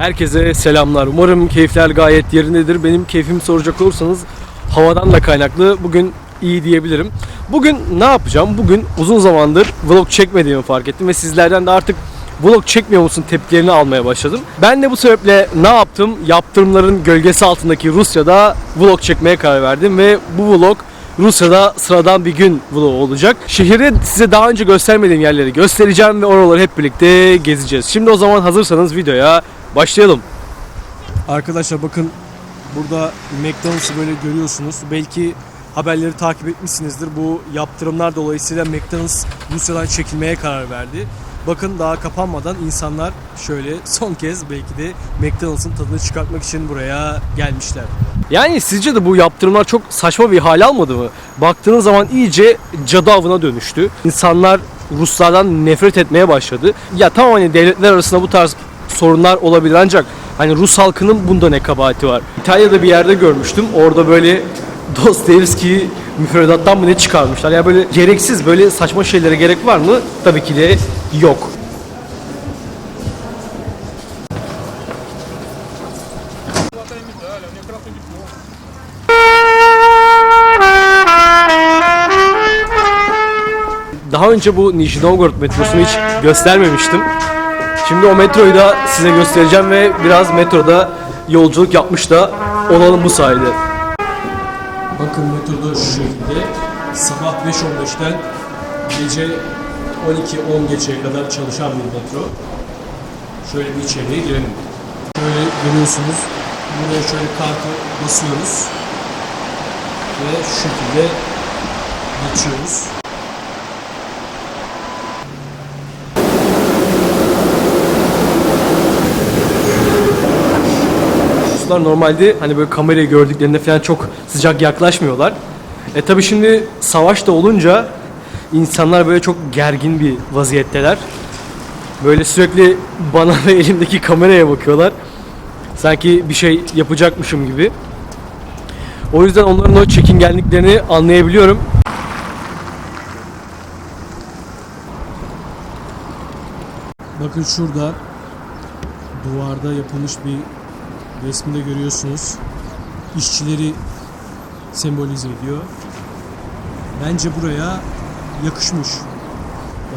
Herkese selamlar. Umarım keyifler gayet yerindedir. Benim keyfimi soracak olursanız havadan da kaynaklı bugün iyi diyebilirim. Bugün ne yapacağım? Bugün uzun zamandır vlog çekmediğimi fark ettim ve sizlerden de artık vlog çekmiyor musun tepkilerini almaya başladım. Ben de bu sebeple ne yaptım? Yaptırımların gölgesi altındaki Rusya'da vlog çekmeye karar verdim ve bu vlog Rusya'da sıradan bir gün vlog olacak. Şehri size daha önce göstermediğim yerleri göstereceğim ve oraları hep birlikte gezeceğiz. Şimdi o zaman hazırsanız videoya başlayalım. Arkadaşlar bakın burada McDonald's'ı böyle görüyorsunuz. Belki haberleri takip etmişsinizdir. Bu yaptırımlar dolayısıyla McDonald's Rusya'dan çekilmeye karar verdi. Bakın daha kapanmadan insanlar şöyle son kez belki de McDonald's'ın tadını çıkartmak için buraya gelmişler. Yani sizce de bu yaptırımlar çok saçma bir hal almadı mı? Baktığınız zaman iyice cadı avına dönüştü. İnsanlar Ruslardan nefret etmeye başladı. Ya tamam hani devletler arasında bu tarz sorunlar olabilir ancak hani Rus halkının bunda ne kabahati var? İtalya'da bir yerde görmüştüm. Orada böyle Dostoyevski'yi müfredattan mı ne çıkarmışlar? Ya böyle gereksiz böyle saçma şeylere gerek var mı? Tabii ki de yok. Daha önce bu Novgorod metrosunu hiç göstermemiştim. Şimdi o metroyu da size göstereceğim ve biraz metroda yolculuk yapmış da olalım bu sayede. Bakın metroda şu şekilde sabah 5.15'ten gece 12-10 geçeye kadar çalışan bir metro. Şöyle bir içeriye girelim. Şöyle görüyorsunuz. Buraya şöyle kartı basıyoruz. Ve şu şekilde geçiyoruz. Ruslar normalde hani böyle kamerayı gördüklerinde falan çok sıcak yaklaşmıyorlar. E tabi şimdi savaş da olunca insanlar böyle çok gergin bir vaziyetteler. Böyle sürekli bana ve elimdeki kameraya bakıyorlar. Sanki bir şey yapacakmışım gibi. O yüzden onların o çekingenliklerini anlayabiliyorum. Bakın şurada duvarda yapılmış bir resminde görüyorsunuz. İşçileri sembolize ediyor. Bence buraya yakışmış.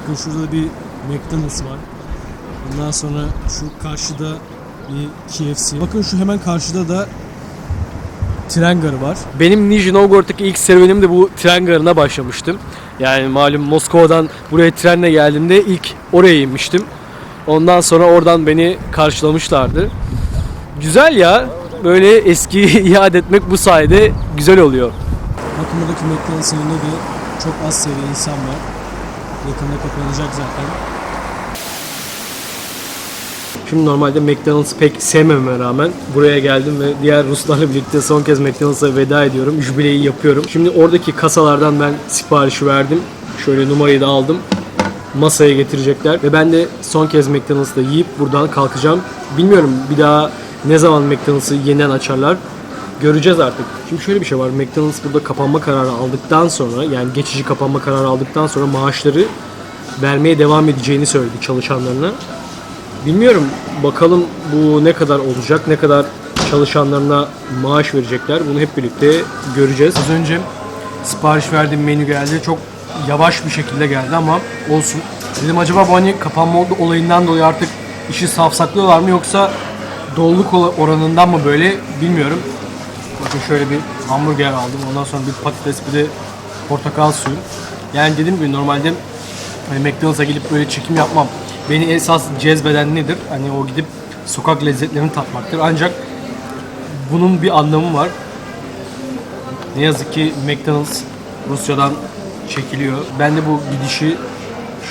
Bakın şurada bir McDonald's var. Ondan sonra şu karşıda bir KFC. Bakın şu hemen karşıda da tren garı var. Benim Nizhny Novgorod'daki ilk serüvenim de bu tren garına başlamıştım. Yani malum Moskova'dan buraya trenle geldiğimde ilk oraya inmiştim. Ondan sonra oradan beni karşılamışlardı. Güzel ya. Böyle eski iade etmek bu sayede güzel oluyor. Bakın buradaki McDonald's'ın önünde de çok az sayıda insan var. Yakında kapanacak zaten. Şimdi normalde McDonald's pek sevmeme rağmen buraya geldim ve diğer Ruslarla birlikte son kez McDonald's'a veda ediyorum. Jübileyi yapıyorum. Şimdi oradaki kasalardan ben siparişi verdim. Şöyle numarayı da aldım. Masaya getirecekler ve ben de son kez McDonald's'ta yiyip buradan kalkacağım. Bilmiyorum bir daha ne zaman McDonald's'ı yeniden açarlar göreceğiz artık. Şimdi şöyle bir şey var. McDonald's burada kapanma kararı aldıktan sonra yani geçici kapanma kararı aldıktan sonra maaşları vermeye devam edeceğini söyledi çalışanlarına. Bilmiyorum bakalım bu ne kadar olacak, ne kadar çalışanlarına maaş verecekler. Bunu hep birlikte göreceğiz. Az önce sipariş verdiğim menü geldi. Çok yavaş bir şekilde geldi ama olsun. Dedim acaba bu hani kapanma olayından dolayı artık işi safsaklıyorlar mı yoksa doluluk oranından mı böyle bilmiyorum. Bakın şöyle bir hamburger aldım. Ondan sonra bir patates bir de portakal suyu. Yani dediğim gibi normalde hani McDonald's'a gelip böyle çekim yapmam. Beni esas cezbeden nedir? Hani o gidip sokak lezzetlerini tatmaktır. Ancak bunun bir anlamı var. Ne yazık ki McDonald's Rusya'dan çekiliyor. Ben de bu gidişi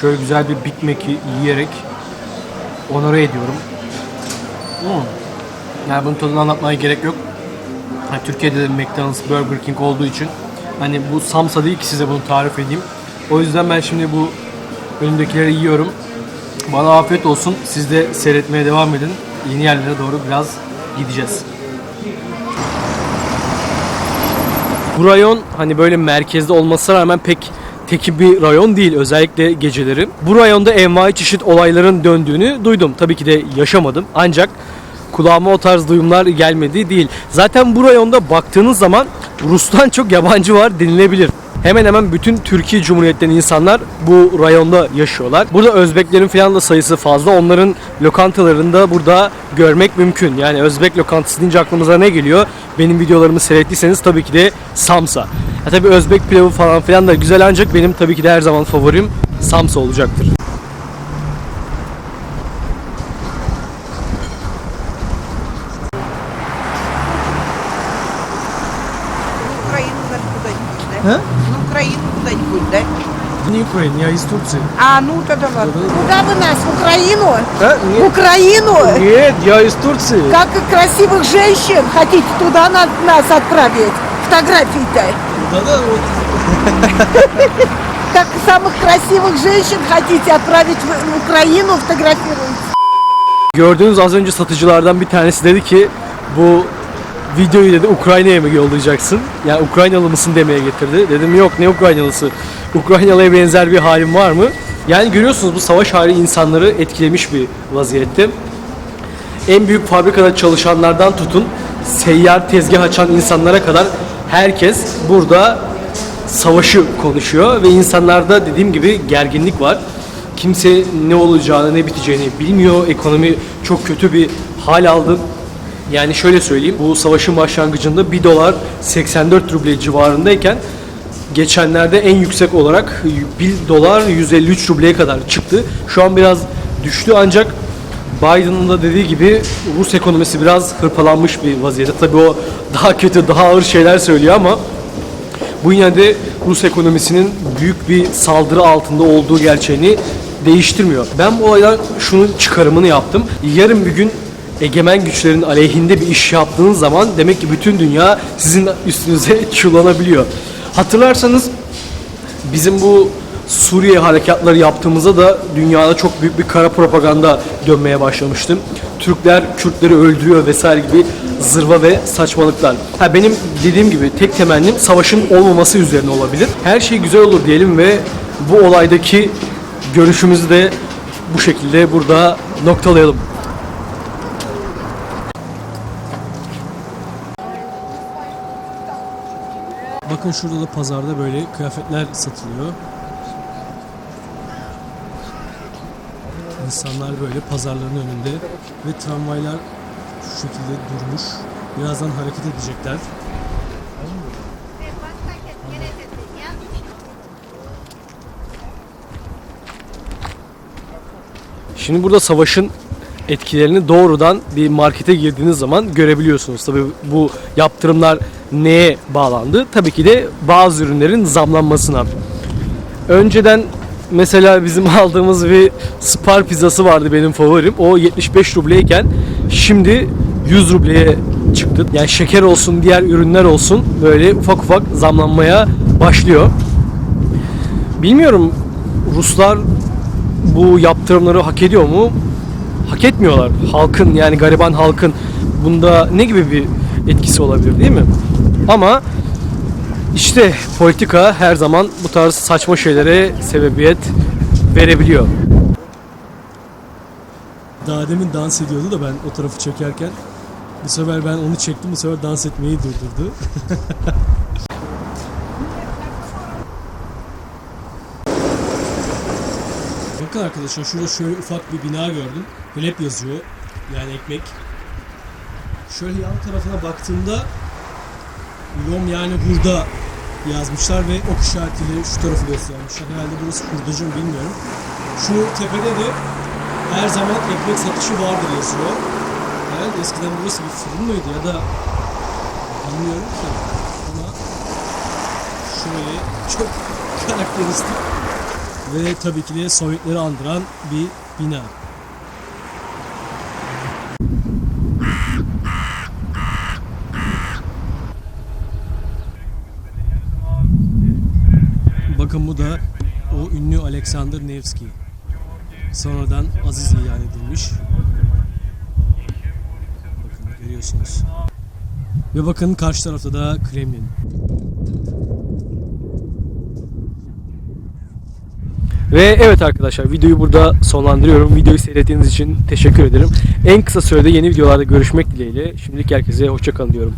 şöyle güzel bir Big Mac'i yiyerek onore ediyorum. Hmm. Yani bunun tadını anlatmaya gerek yok. Yani Türkiye'de de McDonald's, Burger King olduğu için hani bu Samsa değil ki size bunu tarif edeyim. O yüzden ben şimdi bu önümdekileri yiyorum. Bana afiyet olsun. Siz de seyretmeye devam edin. Yeni yerlere doğru biraz gideceğiz. Bu rayon hani böyle merkezde olmasına rağmen pek teki bir rayon değil özellikle geceleri. Bu rayonda envai çeşit olayların döndüğünü duydum. Tabii ki de yaşamadım. Ancak kulağıma o tarz duyumlar gelmedi değil. Zaten bu rayonda baktığınız zaman Rus'tan çok yabancı var denilebilir. Hemen hemen bütün Türkiye Cumhuriyet'ten insanlar bu rayonda yaşıyorlar. Burada Özbeklerin falan da sayısı fazla. Onların lokantalarında burada görmek mümkün. Yani Özbek lokantası deyince aklımıza ne geliyor? Benim videolarımı seyrettiyseniz tabii ki de Samsa. Ya tabii Özbek pilavı falan filan da güzel ancak benim tabii ki de her zaman favorim Samsa olacaktır. Куда-нибудь, да? Не Украина, я из Турции. А, ну тогда ладно. Куда вы нас? В Украину? Да? В Украину? Нет, я из Турции. Как красивых женщин хотите туда на- нас отправить? Фотографии-то. Да-да, вот Как самых красивых женщин хотите отправить в в Украину фотографировать? Gördüğünüz az önce satıcılardan bir tanesi dedi ki bu videoyu dedi Ukrayna'ya mı yollayacaksın? Yani Ukraynalı mısın demeye getirdi. Dedim yok ne Ukraynalısı? Ukraynalıya benzer bir halim var mı? Yani görüyorsunuz bu savaş hali insanları etkilemiş bir vaziyette. En büyük fabrikada çalışanlardan tutun seyyar tezgah açan insanlara kadar herkes burada savaşı konuşuyor ve insanlarda dediğim gibi gerginlik var. Kimse ne olacağını ne biteceğini bilmiyor. Ekonomi çok kötü bir hal aldı. Yani şöyle söyleyeyim bu savaşın başlangıcında 1 dolar 84 ruble civarındayken geçenlerde en yüksek olarak 1 dolar 153 rubleye kadar çıktı. Şu an biraz düştü ancak Biden'ın da dediği gibi Rus ekonomisi biraz hırpalanmış bir vaziyette. Tabii o daha kötü, daha ağır şeyler söylüyor ama bu yine de Rus ekonomisinin büyük bir saldırı altında olduğu gerçeğini değiştirmiyor. Ben bu olaydan şunun çıkarımını yaptım. Yarın bir gün egemen güçlerin aleyhinde bir iş yaptığınız zaman demek ki bütün dünya sizin üstünüze çullanabiliyor. Hatırlarsanız bizim bu Suriye harekatları yaptığımızda da dünyada çok büyük bir kara propaganda dönmeye başlamıştı. Türkler Kürtleri öldürüyor vesaire gibi zırva ve saçmalıklar. Ha benim dediğim gibi tek temennim savaşın olmaması üzerine olabilir. Her şey güzel olur diyelim ve bu olaydaki görüşümüzü de bu şekilde burada noktalayalım. Bakın şurada da pazarda böyle kıyafetler satılıyor. İnsanlar böyle pazarların önünde ve tramvaylar şu şekilde durmuş. Birazdan hareket edecekler. Şimdi burada savaşın etkilerini doğrudan bir markete girdiğiniz zaman görebiliyorsunuz. Tabii bu yaptırımlar neye bağlandı? Tabii ki de bazı ürünlerin zamlanmasına. Önceden mesela bizim aldığımız bir Spar pizzası vardı benim favorim. O 75 rubleyken şimdi 100 rubleye çıktı. Yani şeker olsun, diğer ürünler olsun böyle ufak ufak zamlanmaya başlıyor. Bilmiyorum Ruslar bu yaptırımları hak ediyor mu? Hak etmiyorlar. Halkın yani gariban halkın bunda ne gibi bir etkisi olabilir değil mi? Ama işte politika her zaman bu tarz saçma şeylere sebebiyet verebiliyor. Daha demin dans ediyordu da ben o tarafı çekerken bu sefer ben onu çektim bu sefer dans etmeyi durdurdu. Bakın arkadaşlar şurada şöyle ufak bir bina gördüm.Hleb yazıyor. Yani ekmek. Şöyle yan tarafına baktığımda Lom yani burada yazmışlar ve ok işaretiyle şu tarafı göstermişler. Herhalde burası hurdacı mı bilmiyorum. Şu tepede de her zaman ekmek satışı vardır yazıyor. Herhalde eskiden burası bir fırın mıydı ya da bilmiyorum ki. Ama şöyle çok karakteristik ve tabii ki de Sovyetleri andıran bir bina. Bakın bu da o ünlü Alexander Nevsky. Sonradan Aziz ilan edilmiş. Bakın görüyorsunuz. Ve bakın karşı tarafta da Kremlin. Ve evet arkadaşlar videoyu burada sonlandırıyorum. Videoyu seyrettiğiniz için teşekkür ederim. En kısa sürede yeni videolarda görüşmek dileğiyle. Şimdilik herkese hoşçakalın diyorum.